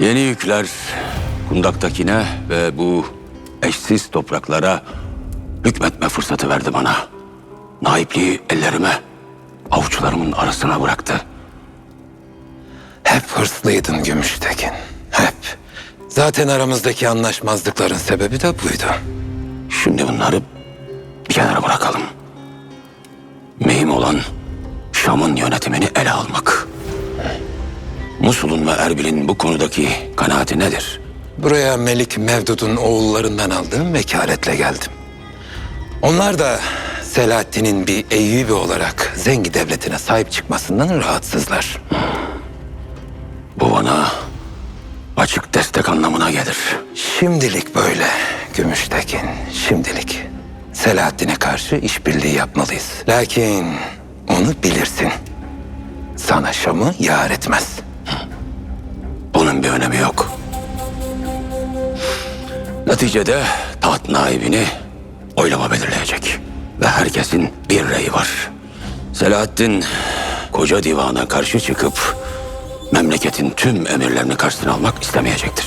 Yeni yükler kundaktakine ve bu eşsiz topraklara hükmetme fırsatı verdi bana. Naipliği ellerime, avuçlarımın arasına bıraktı. Hep hırslıydın Gümüştekin. Hep. Zaten aramızdaki anlaşmazlıkların sebebi de buydu. Şimdi bunları bir kenara bırakalım. Mühim olan Şam'ın yönetimini ele almak. Musul'un ve Erbil'in bu konudaki kanaati nedir? Buraya Melik Mevdud'un oğullarından aldığım vekaletle geldim. Onlar da Selahaddin'in bir Eyyubi olarak Zengi devletine sahip çıkmasından rahatsızlar. Bu bana açık destek anlamına gelir. Şimdilik böyle Gümüştekin, şimdilik. Selahaddin'e karşı işbirliği yapmalıyız. Lakin onu bilirsin. Sana Şam'ı yar etmez. Bir önemi yok. Neticede taht naibini oylama belirleyecek. Ve herkesin bir reyi var. Selahaddin koca divana karşı çıkıp memleketin tüm emirlerini karşısına almak istemeyecektir.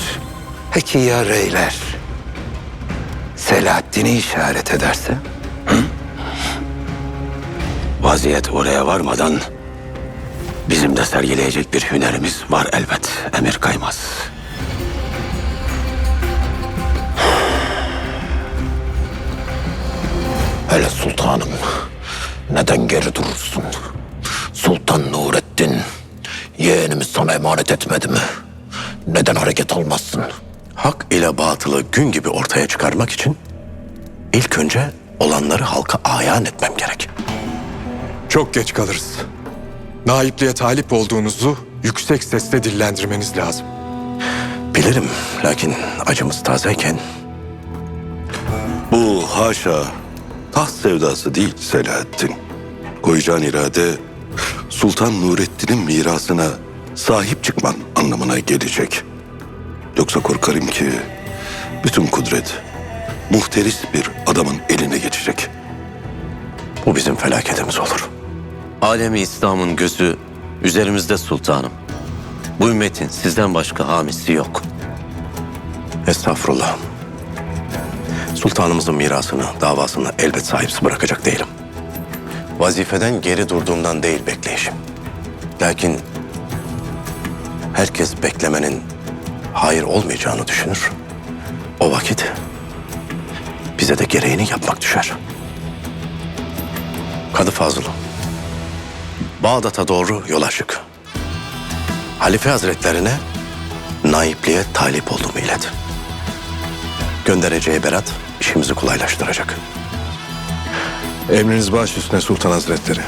Peki ya reyler? Selahaddin'i işaret ederse? Vaziyet oraya varmadan bizim de sergileyecek bir hünerimiz var elbet. Emir kaymaz. Hele sultanım, neden geri durursun? Sultan Nurettin, yeğenimiz sana emanet etmedi mi? Neden hareket almazsın? Hak ile batılı gün gibi ortaya çıkarmak için ilk önce olanları halka ayan etmem gerek. Çok geç kalırız. Naipliğe talip olduğunuzu yüksek sesle dillendirmeniz lazım. Bilirim lakin acımız tazeyken Bu haşa taht sevdası değil Selahaddin. Koyacağın irade Sultan Nurettin'in mirasına sahip çıkman anlamına gelecek. Yoksa korkarım ki bütün kudret muhteris bir adamın eline geçecek. bu bizim felaketimiz olur. Alemi İslam'ın gözü üzerimizde sultanım. Bu ümmetin sizden başka hamisi yok. Estağfurullah. Sultanımızın mirasını, davasını elbet sahipsiz bırakacak değilim. Vazifeden geri durduğumdan değil bekleyişim. Lakin herkes beklemenin hayır olmayacağını düşünür. O vakit bize de gereğini yapmak düşer. Kadı Fazıl, Bağdat'a doğru yol açık. Halife Hazretlerine naipliğe talip olduğumu ilet. Göndereceği berat işimizi kolaylaştıracak. Emriniz baş üstüne Sultan Hazretleri.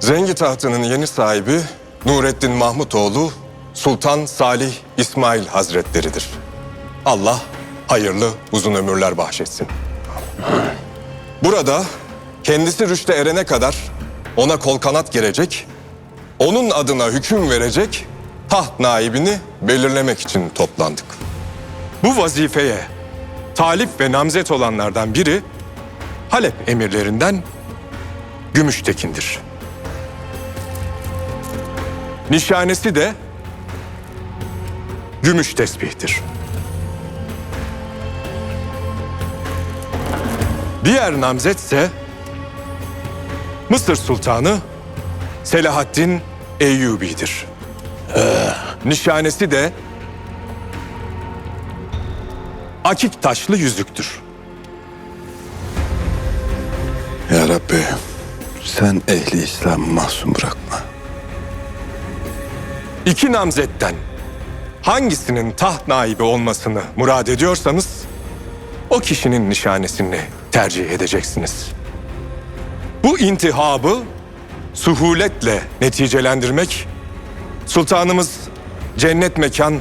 Zengi tahtının yeni sahibi Nurettin Mahmutoğlu Sultan Salih İsmail Hazretleridir. Allah hayırlı uzun ömürler bahşetsin. Burada kendisi rüşte erene kadar ona kol kanat gelecek, onun adına hüküm verecek taht naibini belirlemek için toplandık. Bu vazifeye talip ve namzet olanlardan biri Halep emirlerinden Gümüştekin'dir. Nişanesi de gümüş tesbihtir. Diğer namzetse Mısır Sultanı Selahaddin Eyyubi'dir. Nişanesi de akik taşlı yüzüktür. Ya Rabbi sen ehli İslam'ı mahzun bırakma. İki namzetten hangisinin taht naibi olmasını murad ediyorsanız o kişinin nişanesini tercih edeceksiniz. Bu intihabı suhuletle neticelendirmek sultanımız cennet mekan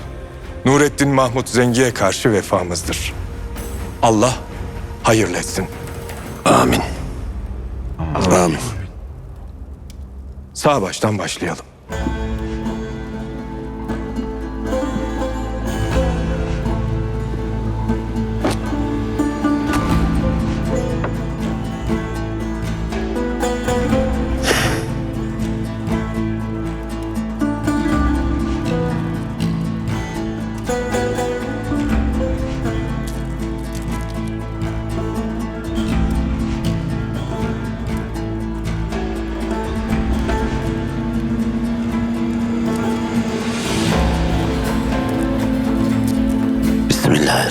Nurettin Mahmut Zengi'ye karşı vefamızdır. Allah hayırlı etsin. Amin. Amin. Sağ baştan başlayalım.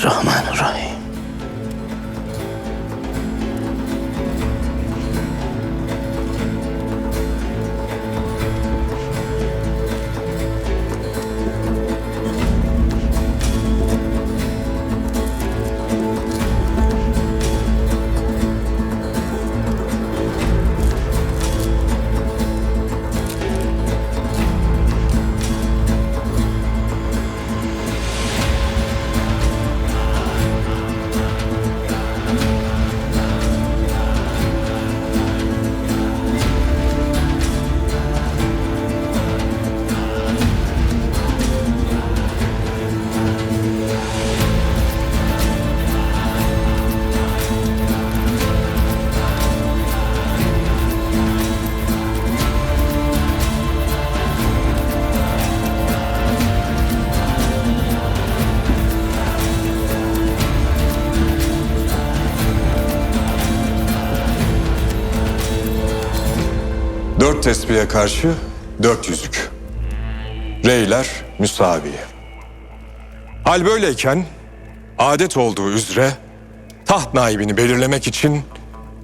Bismillahirrahmanirrahim. Dört tesbihe karşı dört yüzük. Reyler müsavi. Hal böyleyken adet olduğu üzere taht naibini belirlemek için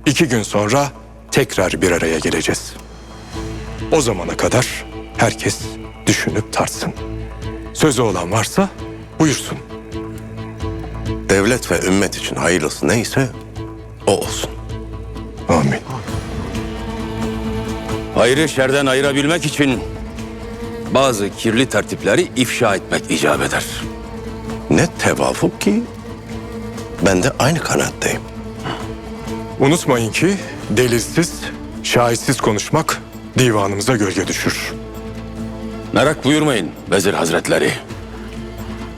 iki gün sonra tekrar bir araya geleceğiz. O zamana kadar herkes düşünüp tartsın. Sözü olan varsa buyursun. Devlet ve ümmet için hayırlısı neyse o olsun. Amin. Hayrı şerden ayırabilmek için bazı kirli tertipleri ifşa etmek icap eder. Ne tevafuk ki ben de aynı kanaatteyim. Unutmayın ki delilsiz, şahitsiz konuşmak divanımıza gölge düşür. Merak buyurmayın vezir hazretleri.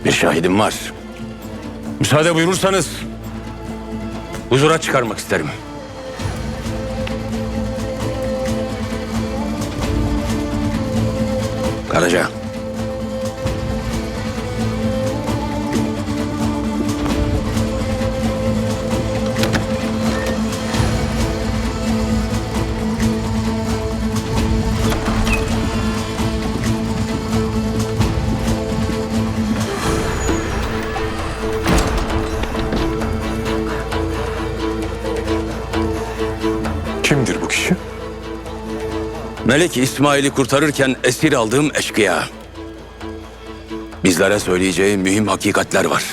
Bir şahidim var. Müsaade buyurursanız huzura çıkarmak isterim. Karaca. Melek İsmail'i kurtarırken esir aldığım eşkıya. Bizlere söyleyeceği mühim hakikatler var.